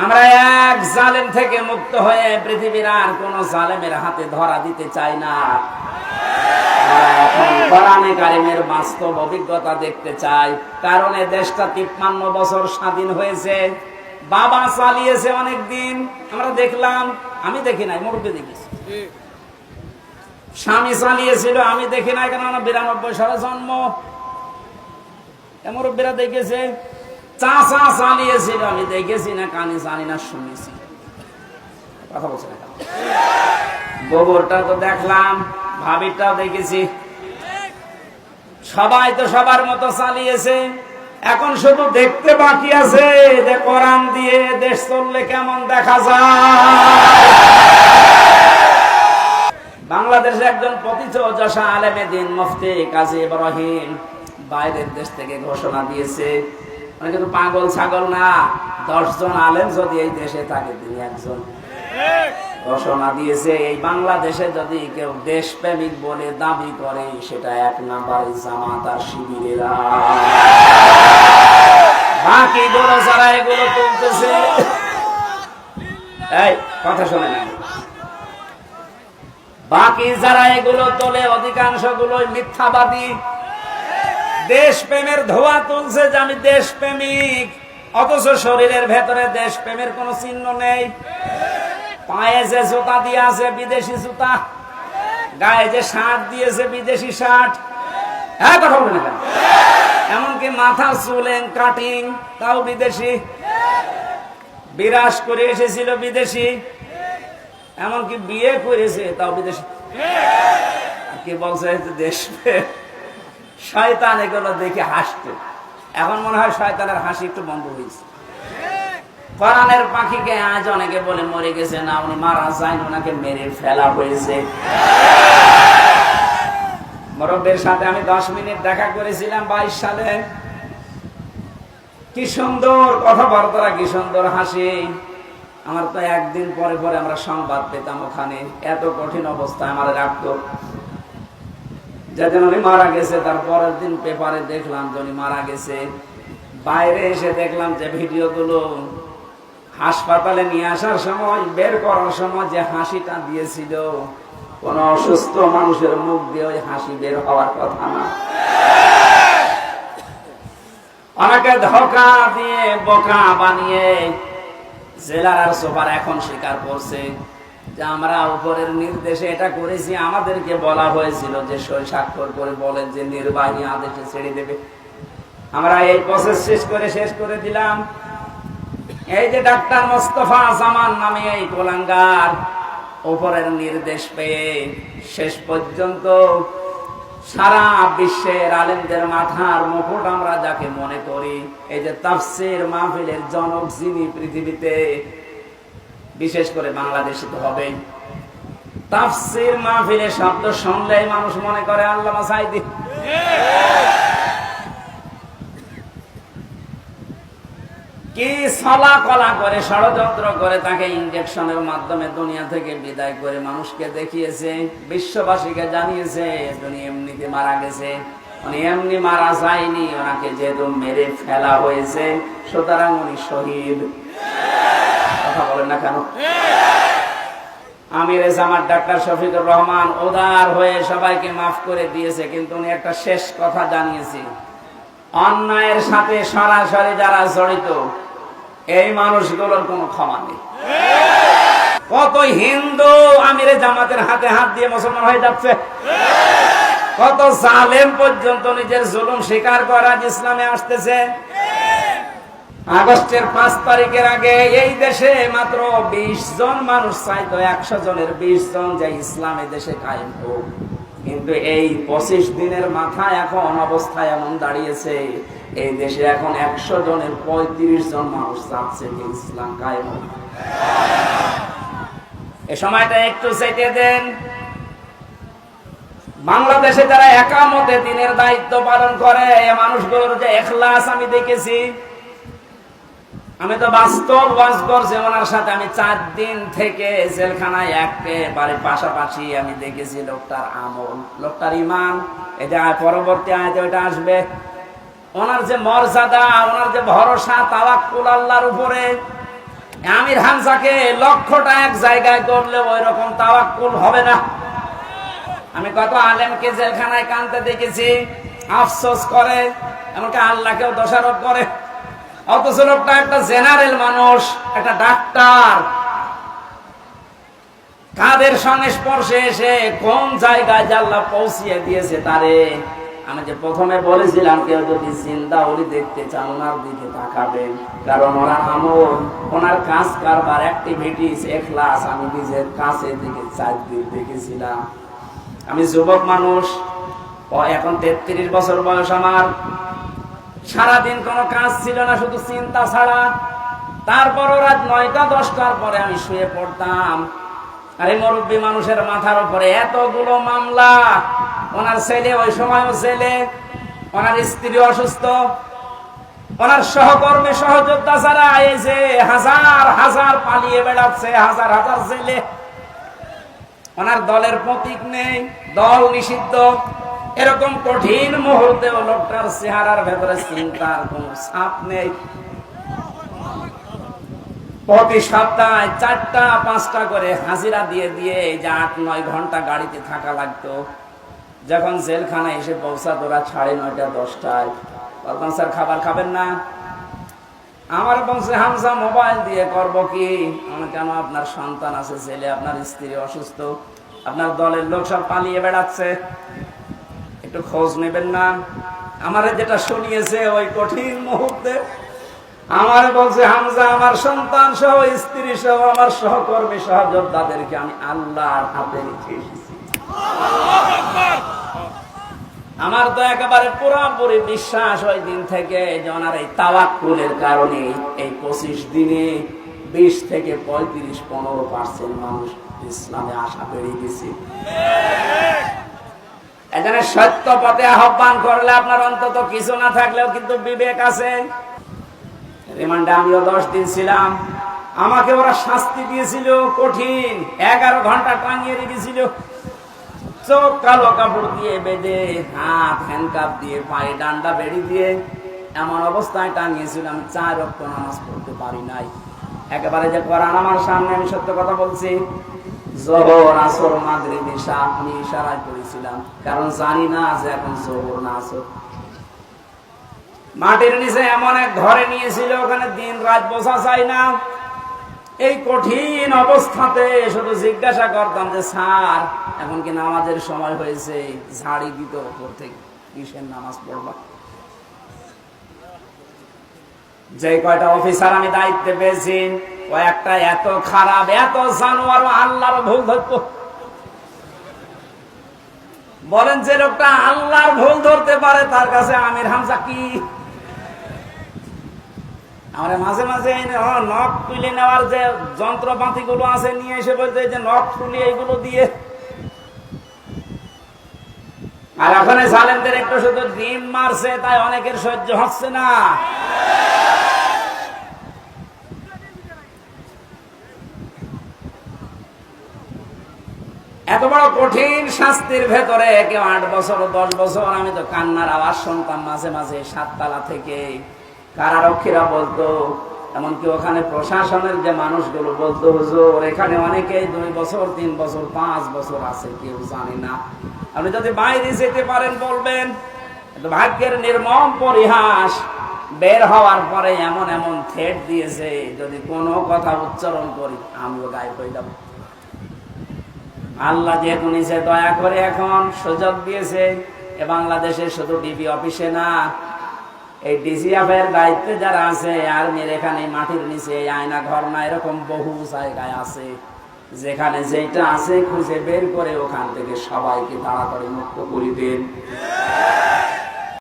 আমরা এক জালেম থেকে মুক্ত হয়ে পৃথিবীর আর কোন জালেমের হাতে ধরা দিতে চাই না। বাস্তব অভিজ্ঞতা দেখতে চাই। কারণ দেশটা তিপ্পান্ন বছর স্বাধীন হয়েছে। বাবা চালিয়েছে অনেক দিন আমরা দেখলাম, আমি দেখি নাই দেখেছি স্বামী চালিয়েছিল, আমি দেখি নাই আমার বিরানব্বই সালে জন্ম। মুরব্বীরা দেখেছে চাষা চালিয়েছিল আমি দেখেছি না, কানে জানি না, শুনেছি। কথা বলছে না? গোবরটা তো দেখলাম দেখেছি। সবাই তো সবার মতো চালিয়েছে। এখন শুধু দেখতে বাকি আছে। যে কোরআন দিয়ে দেশ চললে কেমন দেখা যায়? বাংলাদেশের একজন পতিত যশা আলেমে দিন মুফতি কাজী ইব্রাহিম বাইরের দেশ থেকে ঘোষণা দিয়েছে মানে কিন্তু পাগল ছাগল না। দশজন আলেম যদি এই দেশে থাকে, তিনি একজন। ঘোষণা দিয়েছে, এই বাংলাদেশে যদি কেউ দেশপ্রেমিক বলে দাবি করে, সেটা এক নাম্বার জামাত আর শিবিরেরা। বাকি গুলো যারা এগুলো তুলতেছে, এই, কথা শোনে না। বাকি যারা এগুলো তোলে অধিকাংশ গুলোই মিথ্যাবাদী। দেশপ্রেমের ধোয়া তুলছে যে আমি দেশপ্রেমিক। অথচ শরীরের ভেতরে দেশপ্রেমের কোন চিহ্ন নেই। পায়ে যে জুতা দিয়ে আছে, বিদেশি জুতা। গায়ে যে শার্ট দিয়েছে, বিদেশি শার্ট। হ্যাঁ কথা বলবেন না? এমনকি মাথা চুলেন কাটিং তাও বিদেশি। বিরাজ করে এসেছিল বিদেশি। এমনকি বিয়ে করেছে, তাও বিদেশি। কি বলছে দেশ শয়তান এগুলো দেখে হাসতো। এখন মনে হয় শয়তানের হাসি একটু বন্ধ হয়েছে কোরআনের পাখিকে আজ অনেকে বলে, মরে গেছে না, উনি মারা যায় ওনাকে মেরে ফেলা হয়েছে। মরব্বের সাথে আমি দশ মিনিট দেখা করেছিলাম বাইশ সালে। কি সুন্দর কথাবার্তা, কি সুন্দর হাসি। আমার তো একদিন পরে পরে আমরা সংবাদ পেতাম ওখানে। এত কঠিন অবস্থা আমার রাখতো। যেদিন উনি মারা গেছে, তার পরের দিন পেপারে দেখলাম যে উনি মারা গেছে। বাইরে এসে দেখলাম যে ভিডিওগুলো হাসপাতালে নিয়ে আসার সময়, বের করার সময় যে হাসিটা দিয়েছিল, কোন অসুস্থ মানুষের মুখ দিয়ে ওই হাসি বের হওয়ার কথা না। অনেকে ধোকা দিয়ে, বোকা বানিয়ে জেলার সোফার এখন স্বীকার করছে। যে আমরা উপরের নির্দেশে এটা করেছি, আমাদেরকে বলা হয়েছিল যে সই স্বাক্ষর করে বলেন যে নির্বাহী আদেশে ছেড়ে দেবে। আমরা এই প্রসেস শেষ করে শেষ করে দিলাম। এই যে ডাক্তার মোস্তফা জামান নামে এই কোলাঙ্গার উপরের নির্দেশ পেয়ে শেষ পর্যন্ত সারা বিশ্বের আলেমদের মাথার মুকুট আমরা যাকে মনে করি, এই যে তাফসির মাহফিলের জনক যিনি পৃথিবীতে বিশেষ করে বাংলাদেশে তো হবে তাফসির মাহফিলের শব্দ শুনলেই মানুষ মনে করে, আল্লামা সাইদি। কি সলা কলা করে, ষড়যন্ত্র করে তাকে ইঞ্জেকশনের মাধ্যমে দুনিয়া থেকে বিদায় করে মানুষকে দেখিয়েছে, বিশ্ববাসীকে জানিয়েছে, উনি এমনিতে মারা গেছে। উনি এমনি মারা যায়নি, ওনাকে যেহেতু মেরে ফেলা হয়েছে, সুতরাং উনি শহীদ। কথা বলেন না কেন? আমির জামাত ডাক্তার শফিকুর রহমান উদার হয়ে সবাইকে মাফ করে দিয়েছে, কিন্তু উনি একটা শেষ কথা জানিয়েছে। অন্যায়ের সাথে সরাসরি যারা জড়িত, এই মানুষগুলোর কোনো ক্ষমা নেই। কত হিন্দু আমিরে জামাতের হাতে হাত দিয়ে মুসলমান হয়ে যাচ্ছে। কত জালেম পর্যন্ত নিজের জুলুম স্বীকার করা ইসলামে আসতেছে। আগস্টের পাঁচ তারিখের আগে এই দেশে মাত্র বিশ জন মানুষ চাইতো, একশো জনের বিশ জন যে ইসলামে দেশে কায়েম হোক। কিন্তু এই পঁচিশ দিনের মাথায় এখন অবস্থায় এমন দাঁড়িয়েছে, এই দেশে এখন একশো জনের পঁয়ত্রিশ জন মানুষ চাচ্ছে যে ইসলাম কায়েম হোক। এ সময়টা একটু চেটে দেন। বাংলাদেশে যারা একামতে দিনের দায়িত্ব পালন করে মানুষগুলোর যে এখলাস আমি দেখেছি আমি তো বাস্তব ওয়াজ করছি ওনার সাথে আমি চার দিন থেকে জেলখানায় একেবারে পাশাপাশি আমি দেখেছি লোকটার আমল, লোকটার ইমান এটা পরবর্তী আয়তে ওইটা আসবে। ওনার যে মর্যাদা ওনার যে ভরসা, তাওয়াক্কুল আল্লাহর উপরে। আমির হামজাকে লক্ষটা এক জায়গায় করলে ওই রকম তাওয়াক্কুল হবে না। আমি কত আলেমকে জেলখানায় কানতে দেখেছি, আফসোস করে, এমনকি আল্লাহকেও দোষারোপ করে। অথচ লোকটা একটা জেনারেল মানুষ, একটা ডাক্তার। কাদের সংস্পর্শে এসে কোন জায়গায় আল্লাহ পৌঁছিয়ে দিয়েছে তারে? আমি যে প্রথমে বলেছিলাম, কেউ যদি চিন্তা ওরি দেখতে চান, ওনার দিকে তাকাবেন। কারণ ওনার আমল, ওনার কাজ কারবার অ্যাক্টিভিটিস এখলাস, আমি নিজের কাছের দিকে চার দিন দেখেছিলাম। আমি যুবক মানুষ এখন তেত্রিশ বছর বয়স আমার। সারাদিন কোনো কাজ ছিল না, শুধু চিন্তা ছাড়া। তারপর রাত নয়টা, দশটার পরে আমি শুয়ে পড়তাম। আর মুরব্বী মানুষের মাথার উপরে এতগুলো মামলা। ওনার ছেলে, ওই সময়ও ছেলে। ওনার স্ত্রী অসুস্থ। ওনার সহকর্মী, সহযোদ্ধা ছাড়া এই যে হাজার হাজার পালিয়ে বেড়াচ্ছে, হাজার হাজার ছেলে ওনার দলের প্রতীক নেই, দল নিষিদ্ধ। এরকম কঠিন মুহূর্তে লোকটার চেহারার ভেতরে চিন্তার কোন ছাপ নেই। প্রতি সপ্তাহে চারটা, পাঁচটা করে হাজিরা দিয়ে দিয়ে এই যে আট, নয় ঘণ্টা গাড়িতে থাকা লাগতো। যখন জেলখানায় এসে পৌঁছা তোরা সাড়ে নয়টা, দশটায়। স্যার, খাবার খাবেন না? আমার বংশে হামসা মোবাইল দিয়ে, করব কি? আমার কেন? আপনার সন্তান আছে ছেলে আপনার স্ত্রী অসুস্থ। আপনার দলের লোক সব পালিয়ে বেড়াচ্ছে। একটু খোঁজ নেবেন না। আমার যেটা শুনিয়েছে ওই কঠিন মুহূর্তে। আমার বলছে, হামজা, আমার সন্তান সহ, স্ত্রী সহ, আমার সহকর্মী সহযোদ্ধাদেরকে আমি আল্লাহর হাতে রেখে এসেছি। আমার তো একেবারে পুরোপুরি বিশ্বাস ওই দিন থেকে জনার এই তাওয়াক্কুলের কারণে এই পঁচিশ দিনে বিশ থেকে পঁয়ত্রিশ, পনেরো পার্সেন্ট মানুষ ইসলামে আশা বেড়ে গেছে। এখানে সত্য পথে আহ্বান করলে আপনার অন্তত কিছু না থাকলেও কিন্তু বিবেক আছে। রিমান্ডে আমিও দশ দিন ছিলাম। আমাকে ওরা শাস্তি দিয়েছিল, কঠিন, এগারো ঘণ্টা টাঙিয়ে রেখেছিল। চোখ কালো কাপড় দিয়ে বেঁধে, হাত হ্যান্ডকাপ দিয়ে, পায়ে ডান্ডা বেড়ি দিয়ে এমন অবস্থায় টাঙিয়েছিলাম, চার রক্ত নামাজ পড়তে পারি নাই। একেবারে যে কোরআন আমার সামনে আমি সত্য কথা বলছি আসর মাগরিব আমি ইশারায় করেছিলাম কারণ জানি না এখন না আসর। মাটির নিচে এমন এক ঘরে নিয়েছিল, ওখানে দিন রাত না। এই কঠিন অবস্থাতে শুধু জিজ্ঞাসা করতাম যে, স্যার, এখন কি নামাজের সময় হয়েছে? ঝাড়ি দিত ওপর থেকে কিসের নামাজ পড়বা? যে কয়টা অফিসার আমি দায়িত্বে পেয়েছি ও একটা এত খারাপ, এত জানোয়ার আল্লাহর ভুল ধরতো। বলেন যে লোকটা আল্লাহর ভুল ধরতে পারে, তার কাছে আমির হামজা কি? আমরা মাঝে মাঝে নখ তুলে নেওয়ার যে যন্ত্রপাতি গুলো আছে, নিয়ে এসে বলতে যে নখ তুলি এইগুলো দিয়ে। আর ওখানে সালেমদের একটু শুধু ডিম মারছে, তাই অনেকের সহ্য হচ্ছে না। এত বড় কঠিন শাস্তির ভেতরে কেউ আট বছর, দশ বছর, আমি তো কান্নার আওয়াজ শুনতাম মাঝে মাঝে সাততলা থেকে। কারারক্ষীরা বলতো, এমনকি ওখানে প্রশাসনের যে মানুষগুলো বলতো, হুজুর, এখানে অনেকেই দুই বছর, তিন বছর, পাঁচ বছর আছে, কেউ জানে না। আপনি যদি বাইরে যেতে পারেন, বলবেন ভাগ্যের নির্মম পরিহাস বের হওয়ার পরে এমন এমন থ্রেট দিয়েছে, যদি কোনো কথা উচ্চারণ করি, আমিও গায়ে হয়ে যাব। আল্লাহ যে নিজে দয়া করে এখন সুযোগ দিয়েছে। এ বাংলাদেশের শুধু ডিবি অফিসে না, এই ডিসিএফ এর দায়িত্বে যারা আছে, আর্মির এখানে মাটির নিচে আয়না ঘর না, এরকম বহু জায়গায় আছে। যেখানে যেটা আছে খুঁজে বের করে ওখান থেকে সবাইকে তাড়াতাড়ি মুক্ত করে দেন।